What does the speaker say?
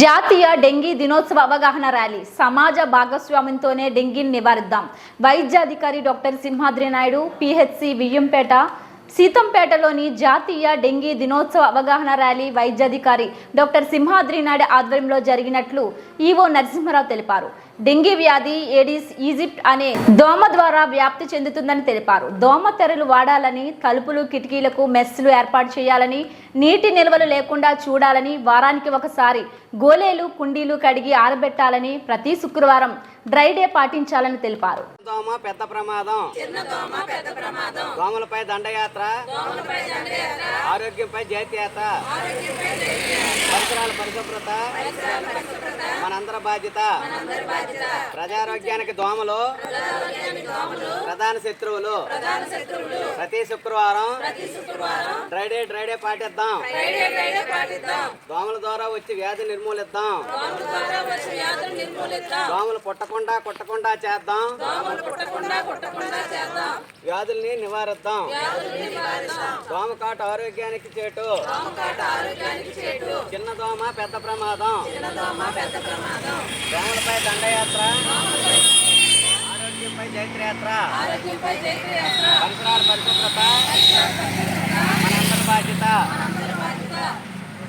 జాతీయ డెంగీ దినోత్సవ అవగాహన ర్యాలీ. సమాజ భాగస్వామ్యంతోనే డెంగీని నివారిద్దాం. వైద్యాధికారి డాక్టర్ సింహాద్రి నాయుడు పిహెచ్సి వియ్యంపేట సీతంపేటలోని జాతీయ డెంగీ దినోత్సవ అవగాహన ర్యాలీ వైద్యాధికారి డాక్టర్ సింహాద్రి నాయుడు ఆధ్వర్యంలో జరిగినట్లు ఈవో నరసింహారావు తెలిపారు. డెంగీ వ్యాధి ఏడిస్ ఈజిప్ట్ అనే దోమ ద్వారా వ్యాప్తి చెందుతుందని తెలిపారు. దోమ తెరలు వాడాలని తలుపులు కిటికీలకు మెస్సులు ఏర్పాటు చేయాలని నీటి నిల్వలు లేకుండా చూడాలని వారానికి ఒకసారి గోలేలు కుండీలు కడిగి ఆరబెట్టాలని ప్రతి శుక్రవారం డ్రై డే పాటించాలని తెలిపారు. దోమ పెద్ద ప్రమాదం. దోమలపై దండయాత్ర. ఆరోగ్యంపై జాతీయత పరిసరాల పరిశుభ్రత. మనందరి బాధ్యత. ప్రజారోగ్యానికి దోమలు. ప్రధాన శత్రువులు. ప్రతి శుక్రవారం డ్రై డే డ్రై డే పాటిద్దాం. దోమల ద్వారా వచ్చి వ్యాధి నిర్మూలిద్దాం. దోమలు పుట్టకుండా కొట్టకుండా చేద్దాం. వ్యాధుల్ని నివారిద్దాం. దోమకాటు ఆరోగ్యానికి చేటు. చిన్న దోమ పెద్ద ప్రమాదం. దోమలపై దండయాత్ర. ఆరోగ్యంపై జైత్రయాత్ర.